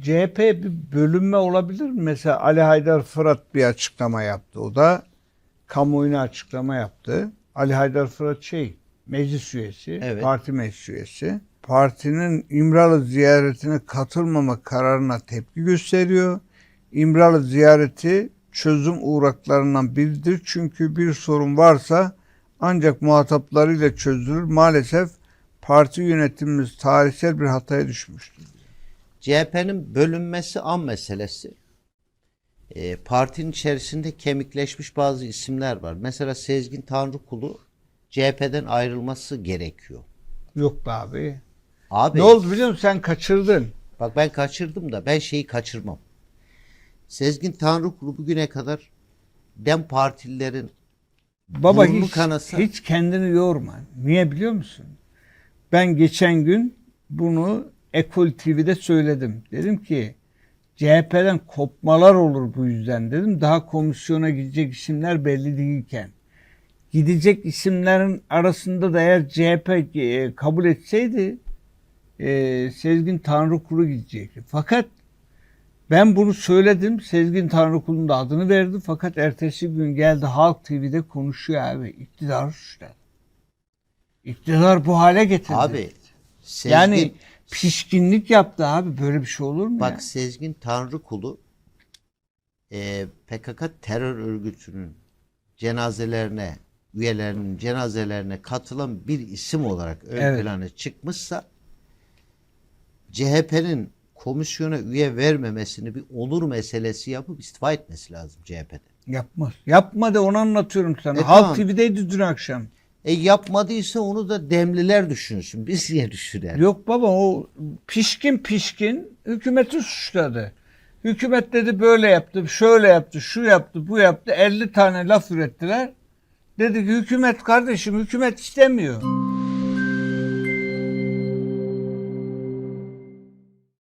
CHP bir bölünme olabilir mi? Mesela Ali Haydar Fırat bir açıklama yaptı. O da kamuoyuna açıklama yaptı. Ali Haydar Fırat şey meclis üyesi, Evet. parti meclis üyesi. Partinin İmralı ziyaretine katılmama kararına tepki gösteriyor. İmralı ziyareti çözüm uğraklarından biridir. Çünkü bir sorun varsa ancak muhataplarıyla çözülür. Maalesef parti yönetimimiz tarihsel bir hataya düşmüştür. CHP'nin bölünmesi an meselesi. Ee, partinin içerisinde kemikleşmiş bazı isimler var. Mesela Sezgin Tanrıkulu CHP'den ayrılması gerekiyor. Yok be abi. Abi Ne oldu biliyor musun? Sen kaçırdın. bak ben kaçırdım da ben şeyi kaçırmam. Sezgin Tanrıkulu bugüne kadar Dem Partililerin Baba hiç, kanasa. hiç kendini yorma. Niye biliyor musun? Ben geçen gün bunu Ekol TV'de söyledim. Dedim ki CHP'den kopmalar olur bu yüzden dedim. Daha komisyona gidecek isimler belli değilken. Gidecek isimlerin arasında da eğer CHP e, kabul etseydi e, Sezgin Tanrıkulu gidecekti. Fakat ben bunu söyledim. Sezgin Tanrıkulu'nun da adını verdi. Fakat ertesi gün geldi Halk TV'de konuşuyor abi. İktidar suçladı. İktidar bu hale getirdi. abi Sezgin, yani pişkinlik yaptı abi. Böyle bir şey olur mu bak ya? Sezgin Tanrıkulu e, PKK terör örgütünün cenazelerine üyelerinin cenazelerine katılan bir isim olarak ön Evet. plana çıkmışsa CHP'nin komisyona üye vermemesini bir onur meselesi yapıp istifa etmesi lazım CHP'de. Yapmaz. Yapma de onu anlatıyorum sana. E Halk tamam. TV'deydi dün akşam. E yapmadıysa onu da demliler düşünsün. Biz niye düşünelim? Yok baba o pişkin pişkin hükümeti suçladı. Hükümet dedi böyle yaptı, şöyle yaptı, şu yaptı, bu yaptı. 50 tane laf ürettiler. Dedi ki hükümet kardeşim hükümet istemiyor.